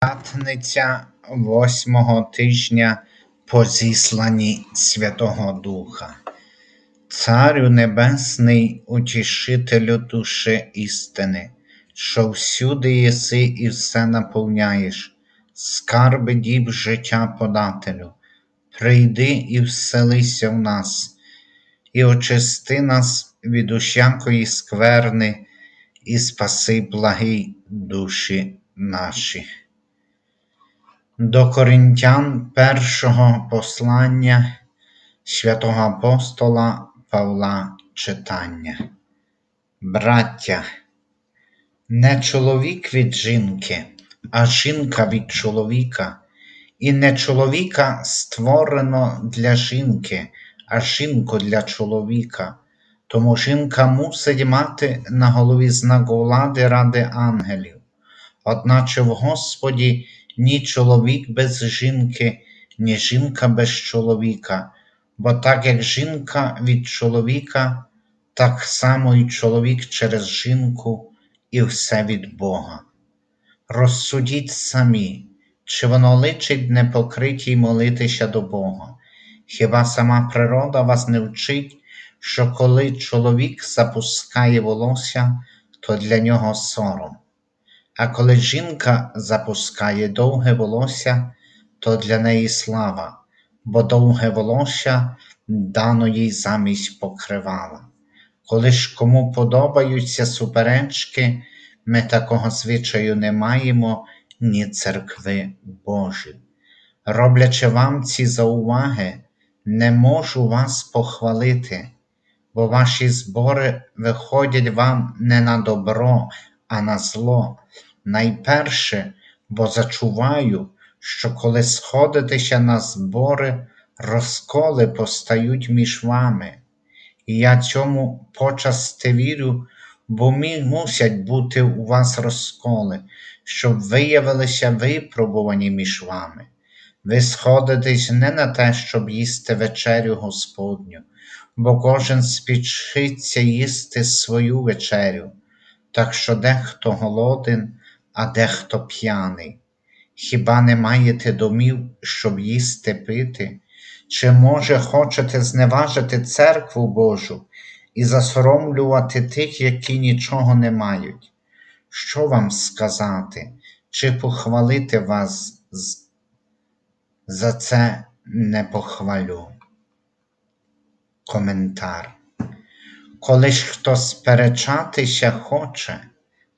П'ятниця восьмого тижня по зісланні Святого Духа. Царю Небесний, утішителю душі істини, що всюди єси і все наповняєш, скарби діб життя подателю, прийди і вселися в нас, і очисти нас від усякої скверни, і спаси благі душі наші. До Коринтян першого послання святого апостола Павла читання. Браття, не чоловік від жінки, а жінка від чоловіка, і не чоловіка створено для жінки, а жінку для чоловіка. Тому жінка мусить мати на голові знак влади ради ангелів, одначе в Господі ні чоловік без жінки, ні жінка без чоловіка, бо так як жінка від чоловіка, так само і чоловік через жінку, і все від Бога. Розсудіть самі, чи воно личить непокритій молитися до Бога. Хіба сама природа вас не вчить, що коли чоловік запускає волосся, то для нього сором, а коли жінка запускає довге волосся, то для неї слава, бо довге волосся дано їй замість покривала. Коли ж кому подобаються суперечки, ми такого звичаю не маємо, ні церкви Божої. Роблячи вам ці зауваги, не можу вас похвалити, бо ваші збори виходять вам не на добро, а на зло. Найперше, бо зачуваю, що коли сходитеся на збори, розколи постають між вами. І я цьому почасти вірю, бо мусять бути у вас розколи, щоб виявилися випробувані між вами. Ви сходитесь не на те, щоб їсти вечерю Господню, бо кожен спічиться їсти свою вечерю, так що дехто голоден, а дехто п'яний. Хіба не маєте домів, щоб їсти пити? Чи, може, хочете зневажити церкву Божу і засоромлювати тих, які нічого не мають? Що вам сказати, чи похвалити вас за це не похвалю? Коментар. Коли ж хто сперечатися хоче,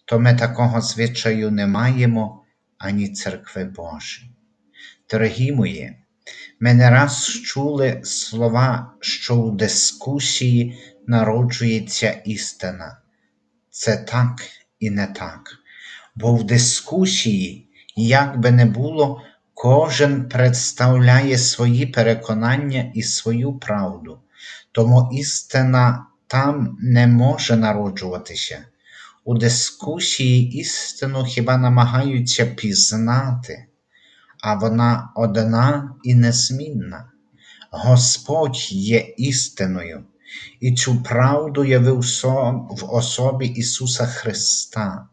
то ми такого звичаю не маємо ані церкви Божої. Дорогі мої, ми не раз чули слова, що у дискусії народжується істина. Це так і не так. Бо в дискусії, як би не було, кожен представляє свої переконання і свою правду, тому істина там не може народжуватися. У дискусії істину хіба намагаються пізнати, а вона одна і незмінна. Господь є істиною, і цю правду явив в особі Ісуса Христа,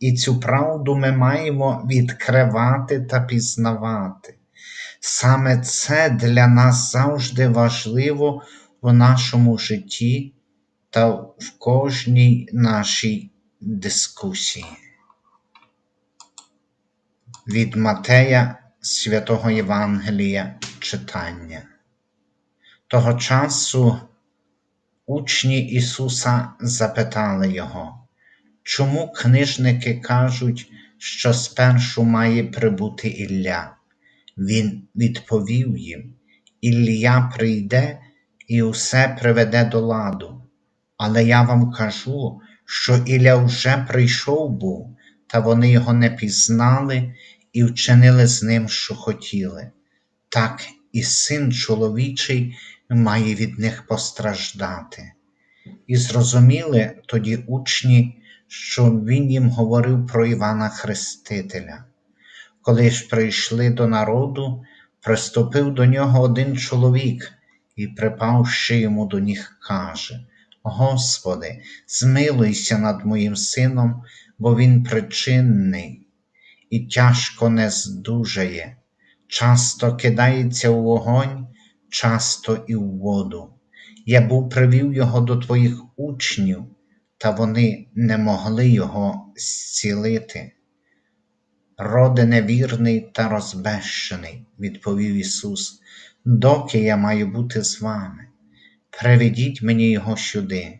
і цю правду ми маємо відкривати та пізнавати. Саме це для нас завжди важливо в нашому житті та в кожній нашій дискусії. Від Матея Святого Євангелія читання. Того часу учні Ісуса запитали Його, чому книжники кажуть, що спершу має прибути Ілля? Він відповів їм: Ілля прийде і усе приведе до ладу. Але я вам кажу, що Ілля вже прийшов був, та вони його не пізнали і вчинили з ним, що хотіли. Так і син чоловічий має від них постраждати. І зрозуміли тоді учні, що він їм говорив про Івана Хрестителя. Коли ж прийшли до народу, приступив до нього один чоловік і, припавши йому до ніг, каже Господи, змилуйся над моїм сином, бо він причинний, і тяжко не здужає, часто кидається у вогонь, часто і в воду. Я був привів його до твоїх учнів, та вони не могли його зцілити. Роде невірний та розбещений, відповів Ісус, доки я маю бути з вами. Приведіть мені його сюди.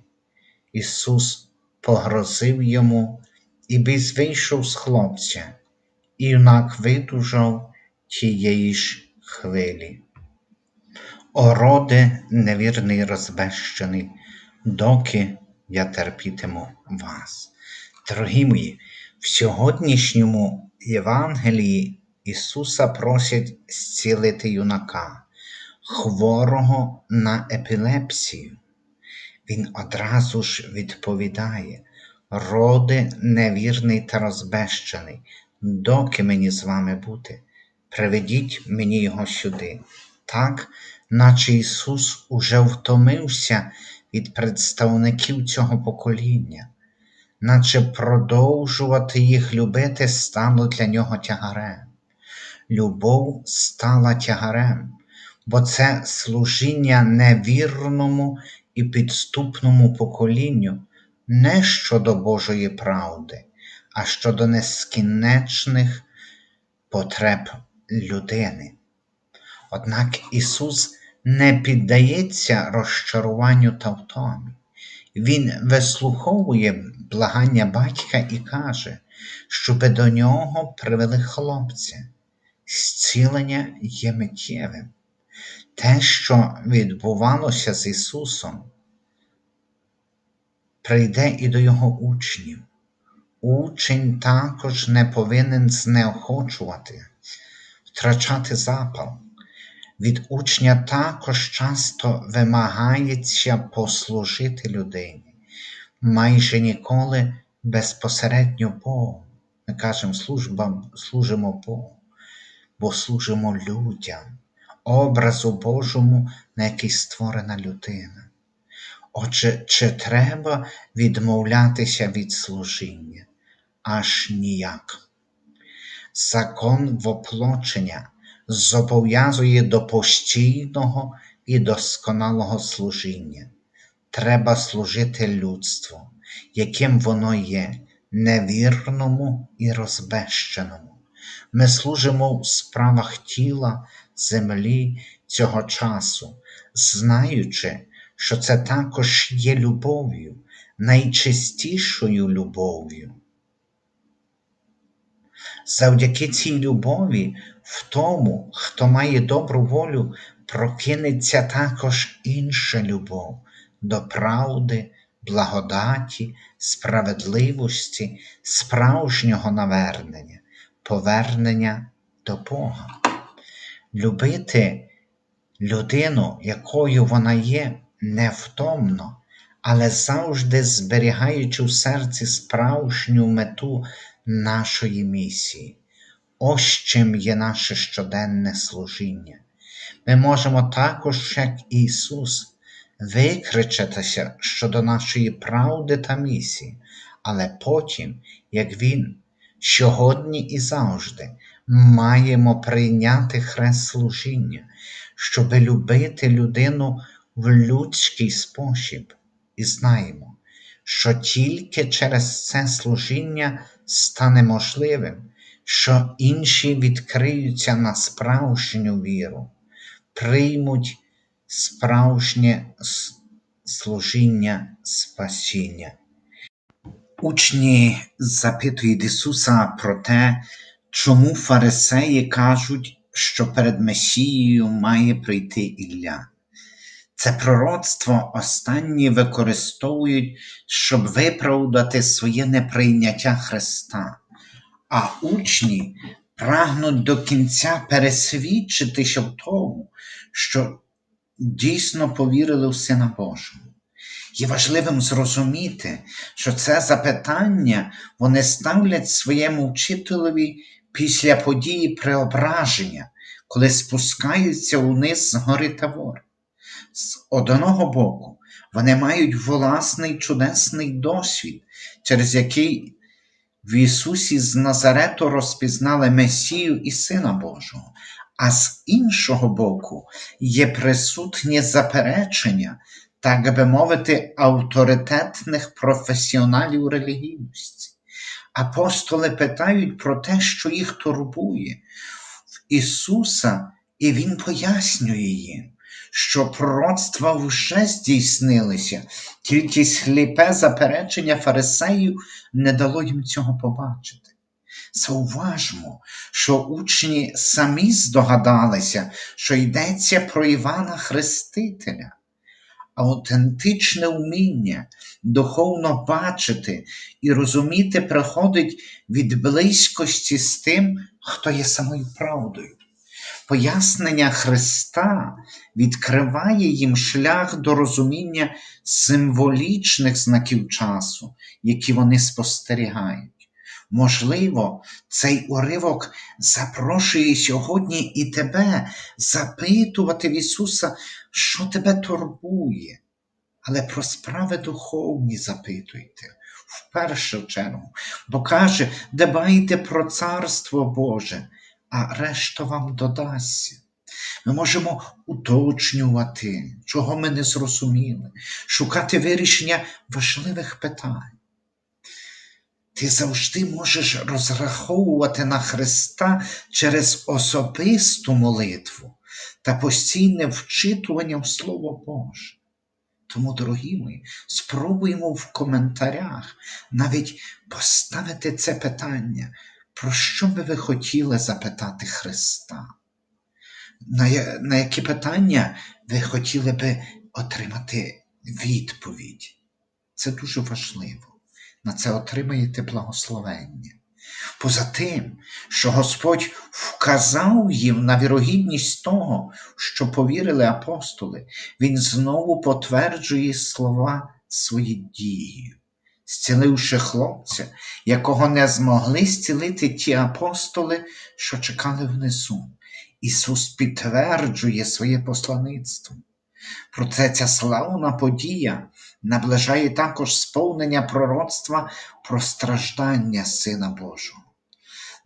Ісус погрозив йому, і біс вийшов з хлопця, і юнак видужав тієї ж хвилі. О, роде невірний розбещений, доки я терпітиму вас. Дорогі мої, в сьогоднішньому Євангелії Ісуса просять зцілити юнака, хворого на епілепсію. Він одразу ж відповідає, роди невірний та розбещений, доки мені з вами бути, приведіть мені його сюди. Так, наче Ісус уже втомився від представників цього покоління, наче продовжувати їх любити стало для нього тягарем. Любов стала тягарем, бо це служіння невірному і підступному поколінню не щодо Божої правди, а щодо нескінченних потреб людини. Однак Ісус не піддається розчаруванню та втомі. Він вислуховує благання батька і каже, щоби до нього привели хлопця. Зцілення є миттєвим. Те, що відбувалося з Ісусом, прийде і до Його учнів. Учень також не повинен знеохочувати, втрачати запал. Від учня також часто вимагається послужити людині, майже ніколи безпосередньо Богу. Ми кажемо, служба, служимо Богу, бо служимо людям, образу Божому, на який створена людина. Отже, чи треба відмовлятися від служіння? Аж ніяк. Закон воплочення зобов'язує до постійного і досконалого служіння. Треба служити людству, яким воно є, невірному і розбещеному. Ми служимо в справах тіла, землі цього часу, знаючи, що це також є любов'ю, найчистішою любов'ю. Завдяки цій любові в тому, хто має добру волю, прокинеться також інша любов до правди, благодаті, справедливості, справжнього навернення, повернення до Бога. Любити людину, якою вона є, невтомно, але завжди зберігаючи в серці справжню мету нашої місії. Ось чим є наше щоденне служіння. Ми можемо також, як Ісус, викричатися щодо нашої правди та місії, але потім, як Він, сьогодні і завжди, маємо прийняти хрест служіння, щоби любити людину в людський спосіб, і знаємо, що тільки через це служіння стане можливим, що інші відкриються на справжню віру, приймуть справжнє служіння спасіння. Учні запитують Ісуса про те, чому фарисеї кажуть, що перед Месією має прийти Ілля. Це пророцтво останні використовують, щоб виправдати своє неприйняття Христа, а учні прагнуть до кінця пересвідчитися в тому, що дійсно повірили в Сина Божого. Є важливим зрозуміти, що це запитання вони ставлять своєму вчителеві після події преображення, коли спускаються униз з гори Тавор. З одного боку, вони мають власний чудесний досвід, через який В Ісусі з Назарету розпізнали Месію і Сина Божого, а з іншого боку є присутнє заперечення, так би мовити, авторитетних професіоналів релігійності. Апостоли питають про те, що їх турбує в Ісуса, і Він пояснює їм, що пророцтва вже здійснилися, тільки сліпе заперечення фарисеїв не дало їм цього побачити. Зауважмо, що учні самі здогадалися, що йдеться про Івана Хрестителя. Аутентичне вміння духовно бачити і розуміти приходить від близькості з тим, хто є самою правдою. Пояснення Христа відкриває їм шлях до розуміння символічних знаків часу, які вони спостерігають. Можливо, цей уривок запрошує сьогодні і тебе запитувати в Ісуса, що тебе турбує, але про справи духовні запитуйте в першу чергу, бо каже, дбайте про Царство Боже, а решта вам додасться. Ми можемо уточнювати, чого ми не зрозуміли, шукати вирішення важливих питань. Ти завжди можеш розраховувати на Христа через особисту молитву та постійне вчитування в Слово Боже. Тому, дорогі мої, спробуємо в коментарях навіть поставити це питання, про що би ви хотіли запитати Христа? На, які питання ви хотіли би отримати відповідь? Це дуже важливо. На це отримаєте благословення. Поза тим, що Господь вказав їм на вірогідність того, що повірили апостоли, Він знову потверджує слова свої дії, зціливши хлопця, якого не змогли зцілити ті апостоли, що чекали внизу. Ісус підтверджує своє послаництво. Проте ця славна подія наближає також сповнення пророцтва про страждання Сина Божого.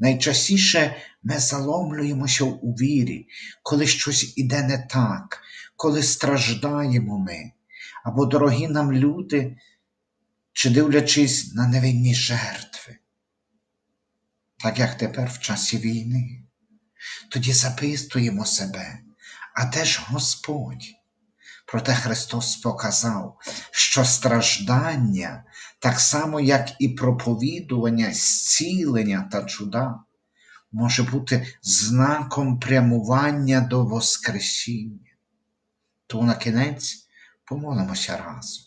Найчастіше ми заломлюємося у вірі, коли щось іде не так, коли страждаємо ми, або дорогі нам люди, чи дивлячись на невинні жертви, так як тепер в часі війни. Тоді записуємо себе, а де ж Господь? Проте Христос показав, що страждання, так само як і проповідування, зцілення та чуда, може бути знаком прямування до Воскресіння. То на кінець помолимося разом.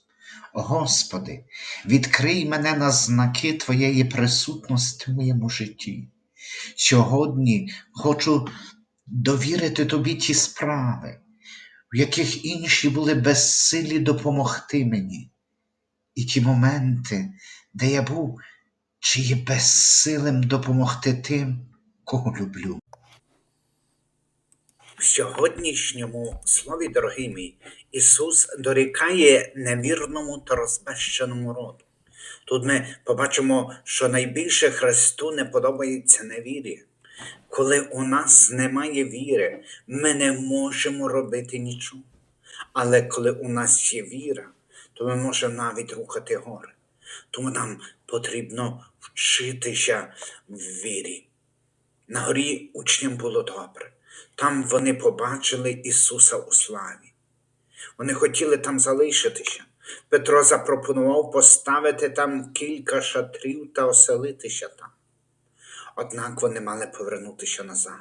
Господи, відкрий мене на знаки Твоєї присутності в моєму житті. Сьогодні хочу довірити Тобі ті справи, в яких інші були безсилі допомогти мені, і ті моменти, де я був чи є безсилим допомогти тим, кого люблю. В сьогоднішньому слові, дорогий мій, Ісус дорікає невірному та розбещеному роду. Тут ми побачимо, що найбільше Христу не подобається невір'я. Коли у нас немає віри, ми не можемо робити нічого. Але коли у нас є віра, то ми можемо навіть рухати гори. Тому нам потрібно вчитися в вірі. На горі учням було добре. Там вони побачили Ісуса у славі. Вони хотіли там залишитися. Петро запропонував поставити там кілька шатрів та оселитися там. Однак вони мали повернутися назад.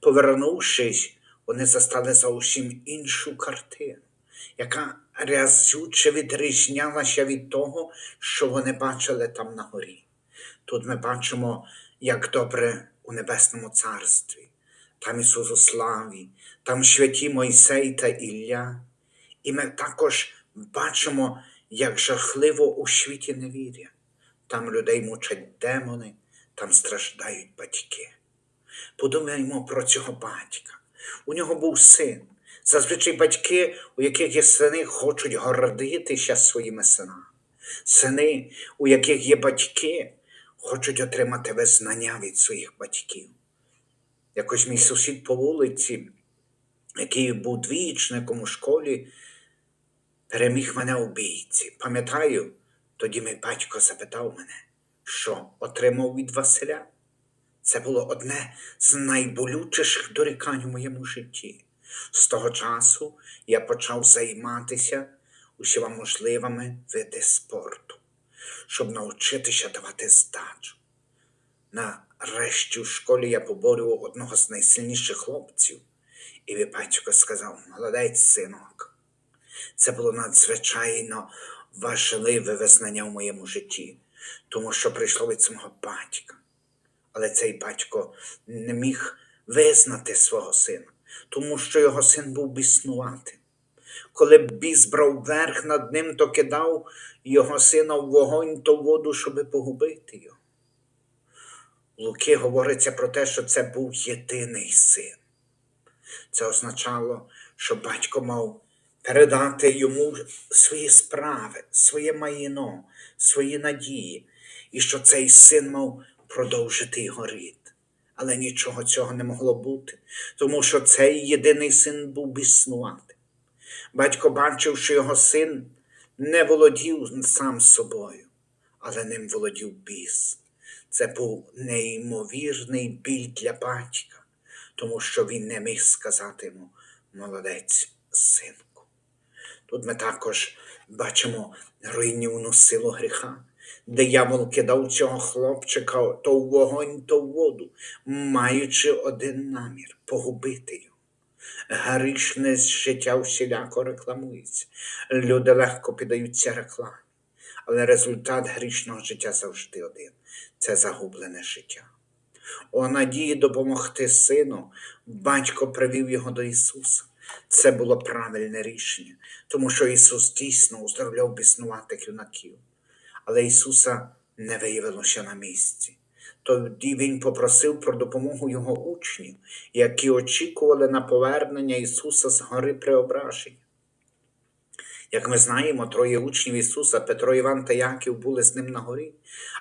Повернувшись, вони застали зовсім іншу картину, яка разюче відрізнялася від того, що вони бачили там на горі. Тут ми бачимо, як добре у Небесному Царстві. Там Ісус у славі, там святі Мойсей та Ілля. І ми також бачимо, як жахливо у світі невір'я. Там людей мучать демони, там страждають батьки. Подумаймо про цього батька. У нього був син. Зазвичай батьки, у яких є сини, хочуть гордитися своїми синами. Сини, у яких є батьки, хочуть отримати визнання від своїх батьків. Якось мій сусід по вулиці, який був двічником у школі, переміг мене у бійці. Пам'ятаю, тоді мій батько запитав мене, що отримав від Василя. Це було одне з найболючіших дорікань у моєму житті. З того часу я почав займатися усіма можливими види спорту, щоб навчитися давати здачу. Нарешті в школі я поборював одного з найсильніших хлопців, і мій батько сказав: молодець, синок. Це було надзвичайно важливе визнання в моєму житті, тому що прийшло від самого батька. Але цей батько не міг визнати свого сина, тому що його син був біснуватим. Коли біс брав верх над ним, то кидав його сина в вогонь то воду, щоби погубити його. Луки говориться про те, що це був єдиний син. Це означало, що батько мав передати йому свої справи, своє майно, свої надії, і що цей син мав продовжити його рід. Але нічого цього не могло бути, тому що цей єдиний син був біснуватим. Батько бачив, що його син не володів сам собою, але ним володів біс. Це був неймовірний біль для батька, тому що він не міг сказати йому молодець, синку. Тут ми також бачимо руйнівну силу гріха. Диявол кидав цього хлопчика то в вогонь, то в воду, маючи один намір погубити його. Грішне життя всіляко рекламується. Люди легко піддаються рекламі, але результат грішного життя завжди один це загублене життя. У надії допомогти сину, батько привів його до Ісуса. Це було правильне рішення, тому що Ісус дійсно уздоровляв біснуватих юнаків. Але Ісуса не виявилося на місці. Тоді Він попросив про допомогу його учнів, які очікували на повернення Ісуса з гори Преображення. Як ми знаємо, троє учнів Ісуса, Петро, Іван та Яків були з ним на горі,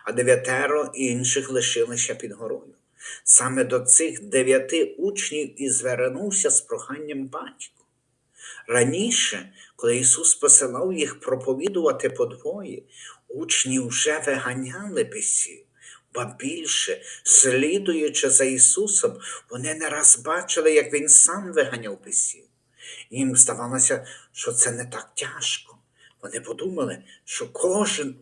а дев'ятеро інших лишилися під горою. Саме до цих дев'яти учнів і звернувся з проханням батько. Раніше, коли Ісус посилав їх проповідувати подвоє, учні вже виганяли бісів. Ба більше, слідуючи за Ісусом, вони не раз бачили, як Він сам виганяв бісів. Їм здавалося, що це не так тяжко. Вони подумали, що кожен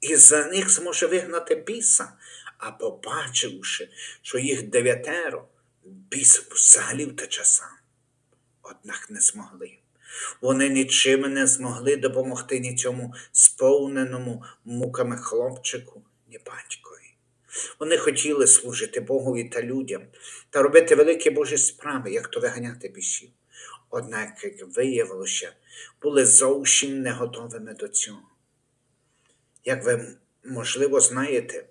із них зможе вигнати біса, а побачивши, що їх дев'ятеро, біс взагалі втече сам. Однак не змогли. Вони нічим не змогли допомогти ні цьому сповненому муками хлопчику, ні батькові. Вони хотіли служити Богові та людям та робити великі Божі справи, як то виганяти бісів. Однак, як виявилося, були зовсім не готовими до цього. Як ви, можливо, знаєте,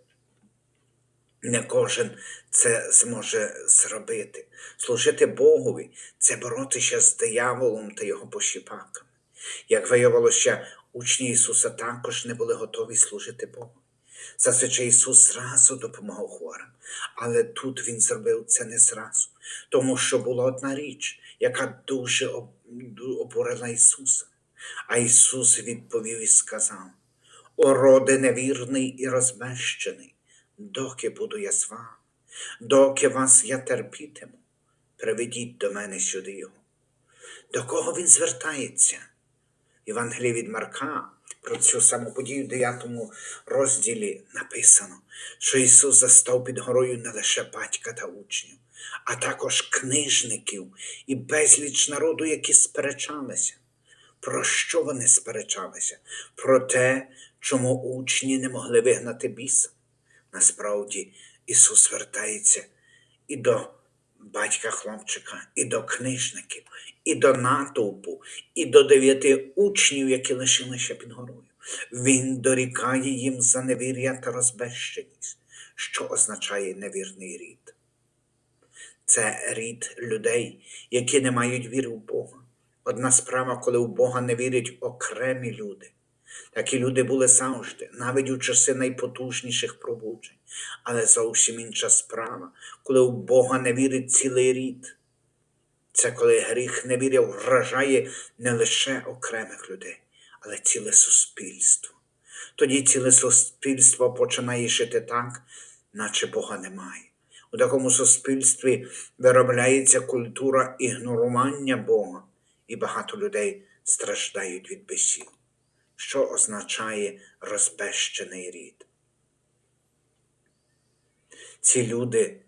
не кожен це зможе зробити. Служити Богові це боротися з дияволом та його пощіпаками. Як виявилося, учні Ісуса також не були готові служити Богу. Зазвичай Ісус зразу допомагав хворим, але тут Він зробив це не зразу, тому що була одна річ, яка дуже обурила Ісуса. А Ісус відповів і сказав: О роде невірний і розбещений, доки буду я з вами, доки вас я терпітиму, приведіть до мене сюди його. До кого він звертається? Євангелії від Марка про цю саму подію в 9 розділі написано, що Ісус застав під горою не лише батька та учнів, а також книжників і безліч народу, які сперечалися. Про що вони сперечалися? Про те, чому учні не могли вигнати біса. Насправді Ісус звертається і до батька хлопчика, і до книжників, і до натовпу, і до дев'яти учнів, які лишилися під горою. Він дорікає їм за невір'я та розбещеність, що означає невірний рід. Це рід людей, які не мають віри в Бога. Одна справа, коли в Бога не вірять окремі люди, Такі люди були завжди, навіть у часи найпотужніших пробуджень. Але зовсім інша справа, коли в Бога не вірить цілий рід. Це коли гріх невіря вражає не лише окремих людей, але ціле суспільство. Тоді ціле суспільство починає жити так, наче Бога немає. У такому суспільстві виробляється культура ігнорування Бога, і багато людей страждають від бесів, що означає розбещений рід. Ці люди,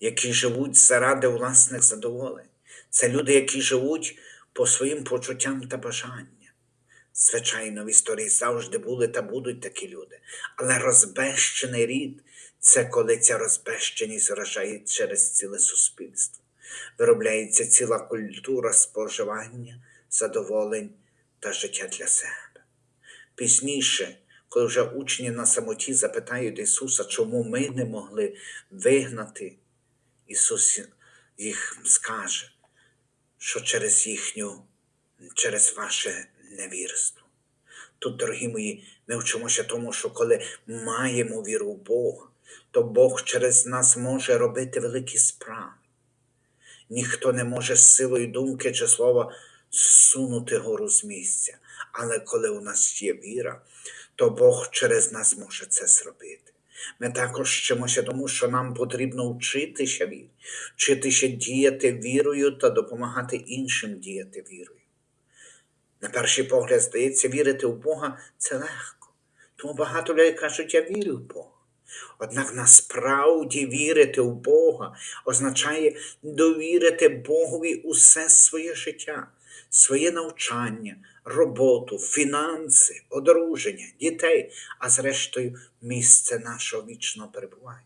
які живуть заради власних задоволень, це люди, які живуть по своїм почуттям та бажанням. Звичайно, в історії завжди були та будуть такі люди, але розбещений рід це коли ця розбещеність вражає через ціле суспільство. Виробляється ціла культура споживання, задоволень та життя для себе. Пізніше, коли вже учні на самоті запитають Ісуса, чому ми не могли вигнати, Ісус їх скаже, що через їхню, через ваше невірство. Тут, дорогі мої, ми вчимося тому, що коли маємо віру в Бога, то Бог через нас може робити великі справи. Ніхто не може з силою думки чи слова сунути гору з місця. Але коли у нас є віра, то Бог через нас може це зробити. Ми також вчимося тому, що нам потрібно вчитися вірі, вчитися діяти вірою та допомагати іншим діяти вірою. На перший погляд, здається, вірити в Бога це легко. Тому багато людей кажуть, я вірю в Бога. Однак насправді вірити в Бога означає довірити Богові усе своє життя, своє навчання, роботу, фінанси, одруження, дітей, а зрештою місце нашого вічного перебування.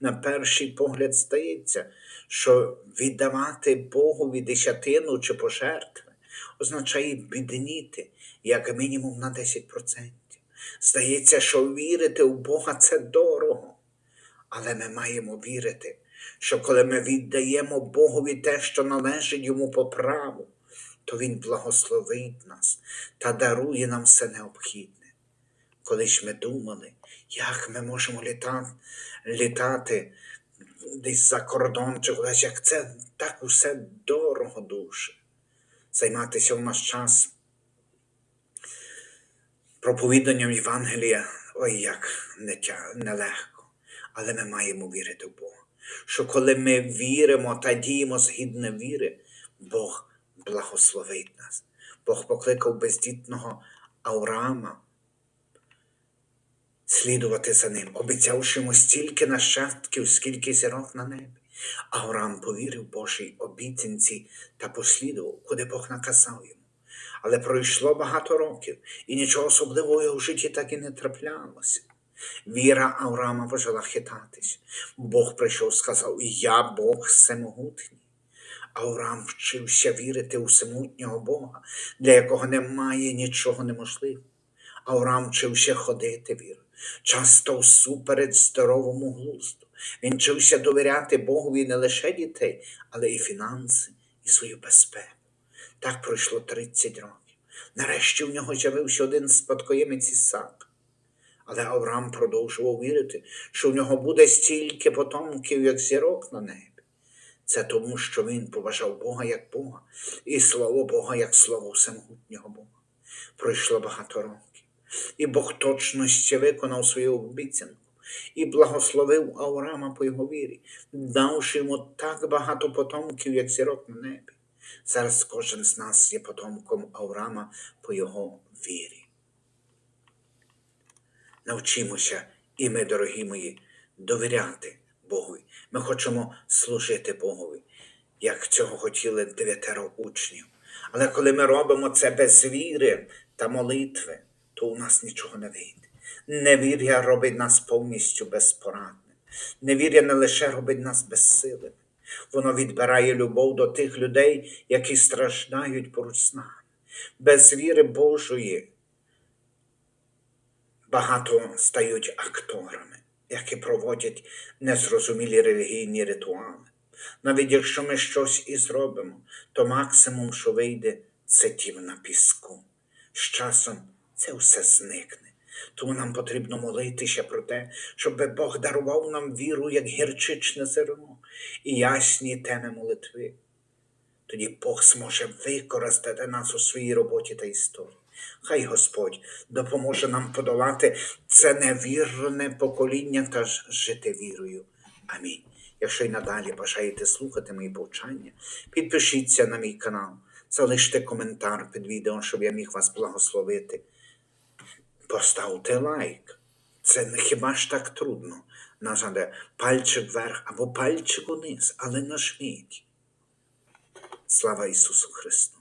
На перший погляд здається, що віддавати Богові десятину чи пожертви означає бідніти як мінімум на 10%. Здається, що вірити в Бога це дорого. Але ми маємо вірити, що коли ми віддаємо Богові те, що належить йому по праву, то Він благословить нас та дарує нам все необхідне. Колись ми думали, як ми можемо літати, літати десь за кордон чи кудись, як це так усе дорого дуже. Займатися в наш час проповіданням Євангелія, ой як нелегко. Але ми маємо вірити в Бога. Що коли ми віримо та діємо згідно віри, Бог благословить нас. Бог покликав бездітного Авраама слідувати за ним, обіцявши йому стільки нащадків, скільки зірок на небі. Авраам повірив Божій обіцянці та послідував, куди Бог наказав йому. Але пройшло багато років, і нічого особливого в житті так і не траплялося. Віра Авраама почала хитатись. Бог прийшов і сказав: Я Бог всемогутній. Авраам вчився вірити у всемутнього Бога, для якого немає нічого неможливого. Авраам вчився ходити вірою, часто всупереч здоровому глузду. Він вчився довіряти Богові не лише дітей, але і фінанси, і свою безпеку. Так пройшло 30 років. Нарешті в нього з'явився один спадкоємець Ісак. Але Авраам продовжував вірити, що в нього буде стільки потомків, як зірок на небі. Це тому, що він поважав Бога як Бога, і слово Бога як слово всемогутнього Бога. Пройшло багато років, і Бог точності виконав свою обіцянку і благословив Авраама по його вірі, давши йому так багато потомків, як зірок на небі. Зараз кожен з нас є потомком Авраама по його вірі. Навчимося і ми, дорогі мої, довіряти Богові. Ми хочемо служити Богові, як цього хотіли дев'ятеро учнів. Але коли ми робимо це без віри та молитви, то у нас нічого не вийде. Невір'я робить нас повністю безпорадним. Невір'я не лише робить нас безсилими, воно відбирає любов до тих людей, які страждають поруч з нами. Без віри Божої багато стають акторами, які проводять незрозумілі релігійні ритуали. Навіть якщо ми щось і зробимо, то максимум, що вийде, це тім на піску. З часом це все зникне. Тому нам потрібно молитися про те, щоб Бог дарував нам віру, як гірчичне зерно, і ясні теми молитви. Тоді Бог зможе використати нас у своїй роботі та історії. Хай Господь допоможе нам подолати це невірне покоління та жити вірою. Амінь. Якщо й надалі бажаєте слухати мої повчання, підпишіться на мій канал, залиште коментар під відео, щоб я міг вас благословити. Поставте лайк. Це не хіба ж так трудно? Нажати пальчик вверх або пальчик униз, але нажміть. Слава Ісусу Христу!